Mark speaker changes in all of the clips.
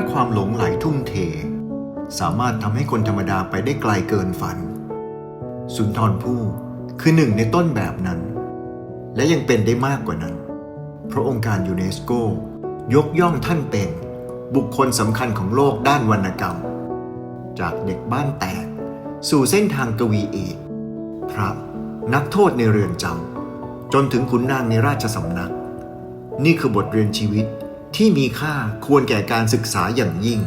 Speaker 1: ถ้าความหลงไหลทุ่มเท สามารถทำให้คนธรรมดาไปได้ไกลเกินฝัน สุนทรภู่คือหนึ่งในต้นแบบนั้น และยังเป็นได้มากกว่านั้น เพราะองค์การยูเนสโก ยกย่องท่านเป็น บุคคลสำคัญของโลกด้านวรรณกรรม จากเด็กบ้านแตก สู่เส้นทางกวีเอกพระนักโทษในเรือนจำจนถึงขุนนางในราชสำนัก นี่คือบทเรียนชีวิต ที่มีค่าควรแก่การศึกษาอย่างยิ่ง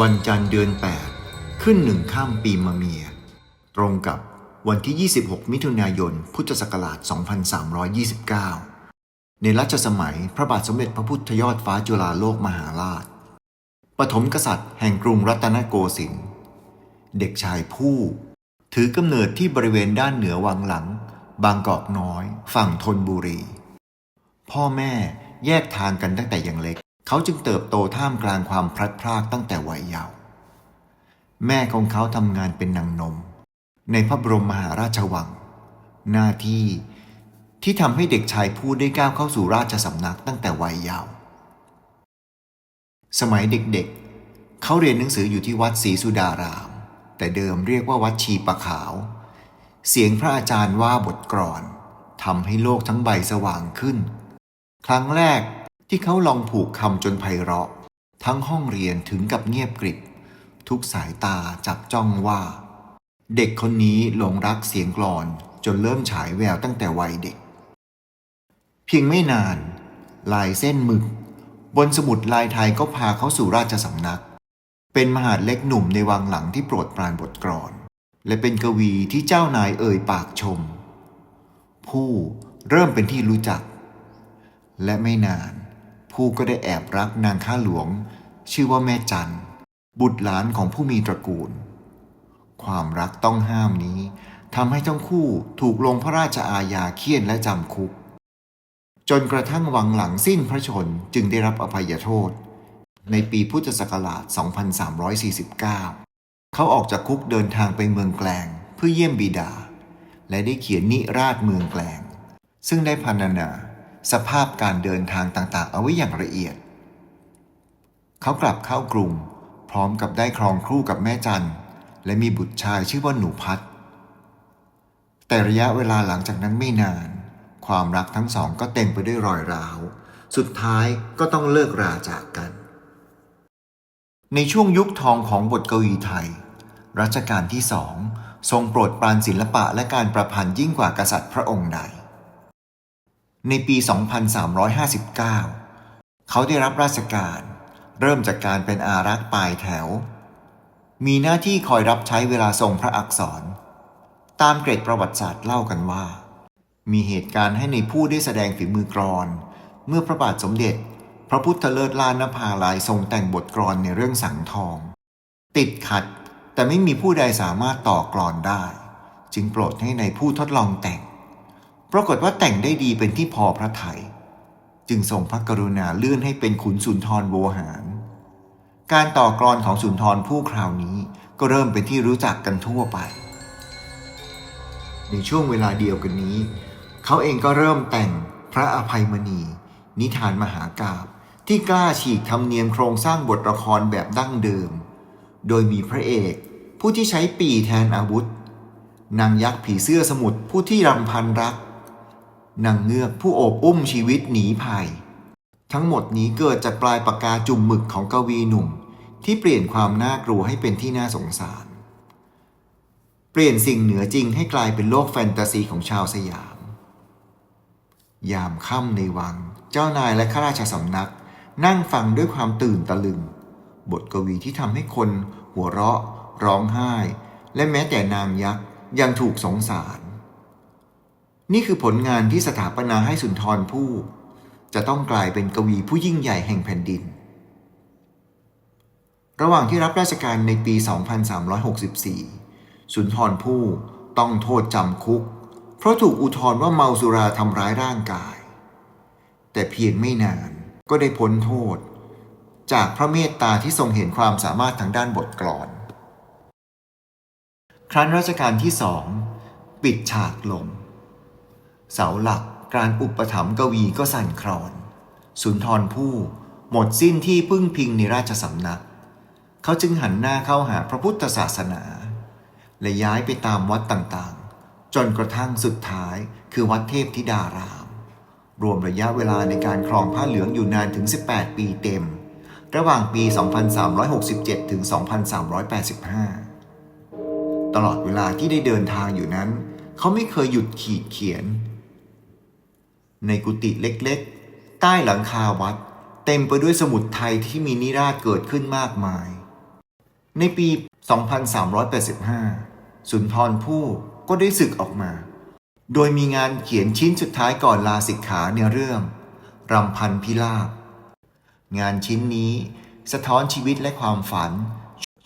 Speaker 1: วันจันทร์เดือน 8 ขึ้นหนึ่งข้ามปีมะเมีย ตรงกับวันที่ 26 มิถุนายน พุทธศักราช 2329 ในรัชสมัยพระบาทสมเด็จพระพุทธยอดฟ้าจุฬาโลกมหาราช ปฐมกษัตริย์แห่งกรุงรัตนโกสินทร์ เด็กชายผู้ ถือกำเนิดที่บริเวณด้านเหนือวังหลัง บางกอกน้อย ฝั่งธนบุรี พ่อแม่ แยกทางกันตั้งแต่ยังเล็ก เขาจึงเติบโตท่ามกลางความพลัดพรากตั้งแต่วัยเยาว์แม่ของเขาทำงานเป็นนางนม ในพระบรมมหาราชวัง หน้าที่ที่ทำให้เด็กชายผู้ได้ก้าวเข้าสู่ราชสำนักตั้งแต่วัยเยาว์สมัยเด็กๆเขาเรียนหนังสืออยู่ที่วัดศรีสุดาราม แต่เดิมเรียกว่าวัดชีปะขาว เสียงพระอาจารย์ว่าบทกรอนทำให้โลกทั้งใบสว่างขึ้น ครั้งแรกที่เขาลองผูกคำจนไพเราะ ทั้งห้องเรียนถึงกับเงียบกริบ ทุกสายตาจับจ้องว่า เด็กคนนี้หลงรักเสียงกลอนจนเริ่มฉายแววตั้งแต่วัยเด็ก เพียงไม่นาน ลายเส้นหมึก บนสมุดลายไทยก็พาเขาสู่ราชสำนัก เป็นมหาดเล็กหนุ่มในวังหลังที่โปรดปรานบทกลอน และเป็นกวีที่เจ้านายเอ่ยปากชม ผู้เริ่มเป็นที่รู้จัก และไม่นาน ผู้ก็ได้แอบรักนางข้าหลวง ชื่อว่าแม่จันบุตรหลานของผู้มีตระกูล ความรักต้องห้ามนี้ทำให้ทั้งคู่ถูกลงพระราชอาญาเคี่ยนและจำคุก จนกระทั่งวังหลังสิ้นพระชนจึงได้รับอภัยโทษ ในปีพุทธศักราช 2349 เขาออกจากคุกเดินทางไปเมืองแกลงเพื่อเยี่ยมบิดา และได้เขียนนิราชเมืองแกลง ซึ่งได้พรรณนา สภาพการเดินทางต่างๆ เอาไว้อย่างละเอียด เขากลับเข้ากรุง พร้อมกับได้ครองครู่กับแม่จันและมีบุตรชายชื่อว่าหนูพัดแต่ระยะเวลาหลังจากนั้นไม่นาน ความรักทั้งสองก็เต็มไปด้วยรอยร้าว สุดท้ายก็ต้องเลิกราจากกัน ในช่วงยุคทองของบทกวีไทย รัชกาลที่สองทรงโปรดปรานศิลปะและการประพันธ์ยิ่งกว่ากษัตริย์พระองค์ใด ในปี 2359 เขาได้รับราชการ เริ่มจากการเป็นอารักษ์ปลายแถว มีหน้าที่คอยรับใช้เวลาทรงพระอักษร ตามเกร็ดประวัติศาสตร์เล่ากันว่า มีเหตุการณ์ให้ในผู้ได้แสดงฝีมือกรอน เมื่อพระบาทสมเด็จ พระพุทธเลิศลานนภาลายทรงแต่งบทกรอนในเรื่องสังทอง ติดขัดแต่ไม่มีผู้ใดสามารถต่อกรอนได้ จึงโปรดให้ในผู้ทดลองแต่ง ปรากฏว่าแต่งได้ดีเป็นที่พอพระทยัยจึงทรงพระกรุณาเลื่อนให้เป็นขุนสุนทรโวหาร การต่อกรอนของสุนทรผู้คราวนี้ก็เริ่มเป็นที่รู้จักกันทั่วไป ในช่วงเวลาเดียวกันนี้ เขาเองก็เริ่มแต่งพระอภัยมณี นิทานมหากาบที่กล้าฉีกธรรมเนียมโครงสร้างบทละครแบบดั้งเดิม โดยมีพระเอกผู้ที่ใช้ปีแทนอาวุธ นางยักษ์ผีเสื้อสมุทรผู้ที่รำพันรัก นางเงือกผู้โอบอุ้มชีวิตหนีภัย ทั้งหมดนี้เกิดจากปลายปากกาจุ่มหมึกของกวีหนุ่ม ที่เปลี่ยนความน่ากลัวให้เป็นที่น่าสงสาร เปลี่ยนสิ่งเหนือจริงให้กลายเป็นโลกแฟนตาซีของชาวสยาม ยามค่ำในวัง เจ้านายและข้าราชสำนัก นั่งฟังด้วยความตื่นตะลึง บทกวีที่ทำให้คนหัวเราะ ร้องไห้ และแม้แต่นางยักษ์ยังถูกสงสาร นี่คือผลงานที่สถาปนาให้สุนทรภู่จะต้องกลายเป็นกวีผู้ยิ่งใหญ่แห่งแผ่นดิน ระหว่างที่รับราชการในปี 2364 สุนทรภู่ต้องโทษจำคุก เพราะถูกอุทธรณ์ว่าเมาสุราทำร้ายร่างกาย แต่เพียงไม่นานก็ได้พ้นโทษ จากพระเมตตาที่ทรงเห็นความสามารถทางด้านบทกลอน ครั้นรัชกาลที่สองปิดฉากลง เสาหลักการอุปถัมภ์กวีก็สั่นคลอน สุนทรภู่หมดสิ้นที่พึ่งพิงในราชสำนัก เขาจึงหันหน้าเข้าหาพระพุทธศาสนา และย้ายไปตามวัดต่างๆ จนกระทั่งสุดท้ายคือวัดเทพธิดาราม รวมระยะเวลาในการครองผ้าเหลืองอยู่นานถึง 18 ปีเต็ม ระหว่างปี 2367 ถึง 2385 ตลอดเวลาที่ได้เดินทางอยู่นั้น เขาไม่เคยหยุดขีดเขียน ในกุฏิเล็กๆ ใต้หลังคาวัด เต็มไปด้วยสมุดไทยที่มีนิราศเกิดขึ้นมากมาย ในปี 2385 สุนทรภู่ก็ได้ศึกออกมา โดยมีงานเขียนชิ้นสุดท้ายก่อนลาสิกขาในเรื่อง รำพันพิลาบ งานชิ้นนี้สะท้อนชีวิตและความฝัน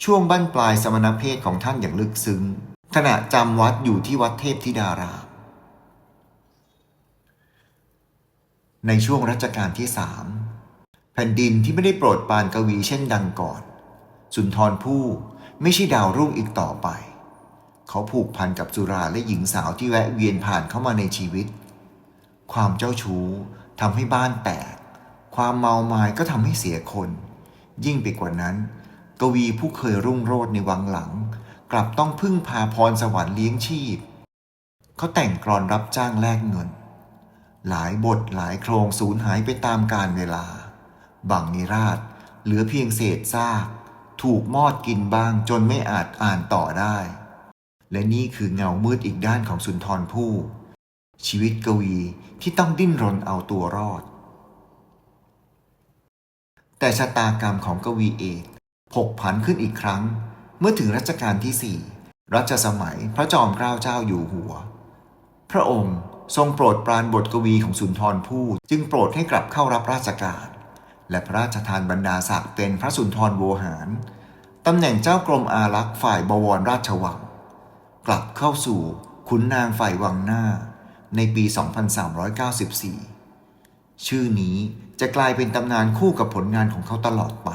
Speaker 1: ช่วงบั้นปลายสมณเพศของท่านอย่างลึกซึ้งขณะจำวัดอยู่ที่วัดเทพธิดาราม ในช่วงรัชกาลที่สามแผ่นดินที่ไม่ได้โปรดปานกวีเช่นดังก่อน สุนทรภู่ไม่ใช่ดาวรุ่งอีกต่อไป เขาผูกพันกับสุราและหญิงสาวที่แวะเวียนผ่านเข้ามาในชีวิต ความเจ้าชู้ทำให้บ้านแตก ความเมามายก็ทำให้เสียคน ยิ่งไปกว่านั้น กวีผู้เคยรุ่งโรจน์ในวังหลัง กลับต้องพึ่งพาพรสวรรค์เลี้ยงชีพ เขาแต่งกรอนรับจ้างแลกเงิน หลายบทหลายโครงสูญหายไปตามกาลเวลา บางนิราชเหลือเพียงเศษซาก ถูกมอดกินบ้างจนไม่อาจอ่านต่อได้ และนี่คือเงามืดอีกด้านของสุนทรภู่ชีวิตกวีที่ต้องดิ้นรนเอาตัวรอด แต่ชะตากรรมของกวีเอกผกผันขึ้นอีกครั้ง เมื่อถึงรัชกาลที่สี่รัชสมัยพระจอมเกล้าเจ้าอยู่หัว พระองค์ ทรงโปรดปรานบทกวีของสุนทรภู่จึงโปรดให้กลับเข้ารับราชการ และพระราชทานบรรดาศักดิ์เป็นพระสุนทรโวหารตำแหน่งเจ้ากรมอารักษ์ฝ่ายบวรราชวัง กลับเข้าสู่ขุนนางฝ่ายวังหน้าในปี 2394 ชื่อนี้จะกลายเป็นตำนานคู่กับผลงานของเขาตลอดไป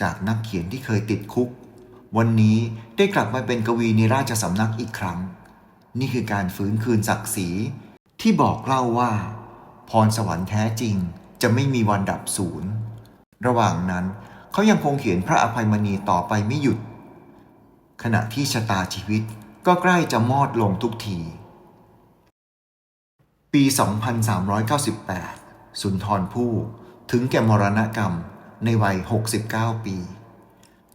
Speaker 1: จากนักเขียนที่เคยติดคุก วันนี้ได้กลับมาเป็นกวีในราชสำนักอีกครั้ง นี่คือการฟื้นคืนศักดิ์ศรีที่บอกเล่าว่า พรสวรรค์แท้จริงจะไม่มีวันดับศูนย์ระหว่างนั้นเขายังคงเขียนพระอภัยมณีต่อไปไม่หยุด ขณะที่ชะตาชีวิตก็ใกล้จะมอดลงทุกที ปี 2398 สุนทรภู่ถึงแก่มรณกรรมในวัย 69 ปี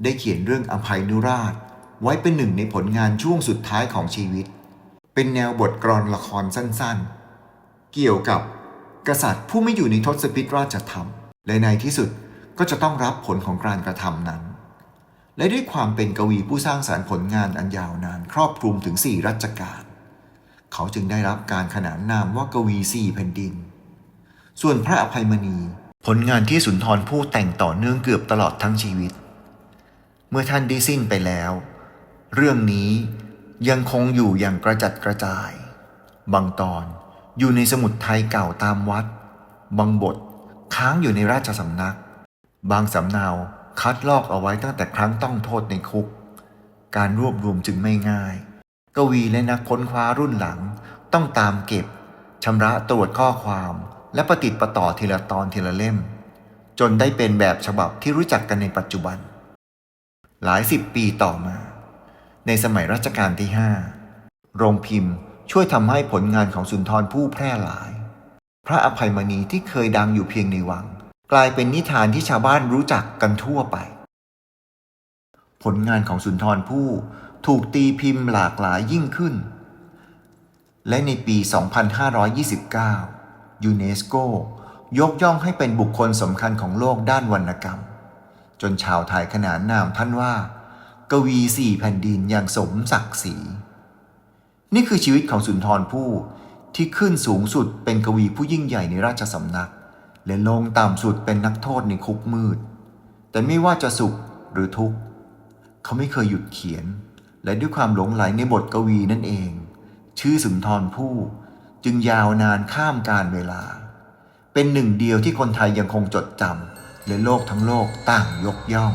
Speaker 1: ได้เขียนเรื่องอภัยนุราชไว้เป็นหนึ่งในผลงานช่วงสุดท้ายของชีวิต เป็นแนวบทกรอนละครสั้นๆ เกี่ยวกับกษัตริย์ผู้ไม่อยู่ในทศพิธราชธรรม และในที่สุดก็จะต้องรับผลของการกระทำนั้น และด้วยความเป็นกวีผู้สร้างสารรค์ผลงานอันยาวนานครอบคลุมถึงสี่รัชกาลเขาจึงได้รับการขนานนามว่ากวีสี่แผ่นดิน ส่วนพระอภัยมณี ผลงานที่สุนทรภู่แต่งต่อเนื่องเกือบตลอดทั้งชีวิต เมื่อท่านได้สิ้นไปแล้ว เรื่องนี้ ยังคงอยู่อย่างกระจัดกระจาย บางตอนอยู่ในสมุดไทยเก่าตามวัด บางบทค้างอยู่ในราชสำนัก บางสำเนาคัดลอกเอาไว้ตั้งแต่ครั้งต้องโทษในคุก การรวบรวมจึงไม่ง่าย กวีและนักค้นคว้ารุ่นหลังต้องตามเก็บชำระตรวจข้อความและประติดประต่อทีละตอนทีละเล่ม จนได้เป็นแบบฉบับที่รู้จักกันในปัจจุบัน หลายสิบปีต่อมา ในสมัยรัชกาลที่ห้าโรงพิมพ์ช่วยทำให้ผลงานของสุนทรผู้แพร่หลาย พระอภัยมณีที่เคยดังอยู่เพียงในวัง กลายเป็นนิทานที่ชาวบ้านรู้จักกันทั่วไป ผลงานของสุนทรภู่ถูกตีพิมพ์หลากหลายยิ่งขึ้น และในปี 2529 ยูเนสโกยกย่องให้เป็นบุคคลสำคัญของโลกด้านวรรณกรรม จนชาวไทยขนานนามท่านว่า กวีสี่แผ่นดินอย่างสมศักดิ์ศรี นี่คือชีวิตของสุนทรภู่ที่ขึ้นสูงสุดเป็นกวีผู้ยิ่งใหญ่ในราชสำนัก และลงต่ำสุดเป็นนักโทษในคุกมืด แต่ไม่ว่าจะสุขหรือทุกข์ เขาไม่เคยหยุดเขียน และด้วยความหลงไหลในบทกวีนั่นเอง ชื่อสุนทรภู่จึงยาวนานข้ามการเวลา เป็นหนึ่งเดียวที่คนไทยยังคงจดจำและโลกทั้งโลกต่างยกย่อง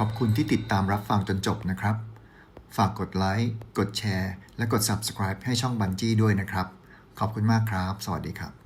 Speaker 1: ขอบคุณที่ติดตามรับฟังจนจบนะครับ ฝากกดไลค์ กดแชร์ และกด Subscribe ให้ช่องบันจี้ด้วยนะครับ ขอบคุณมากครับ สวัสดีครับ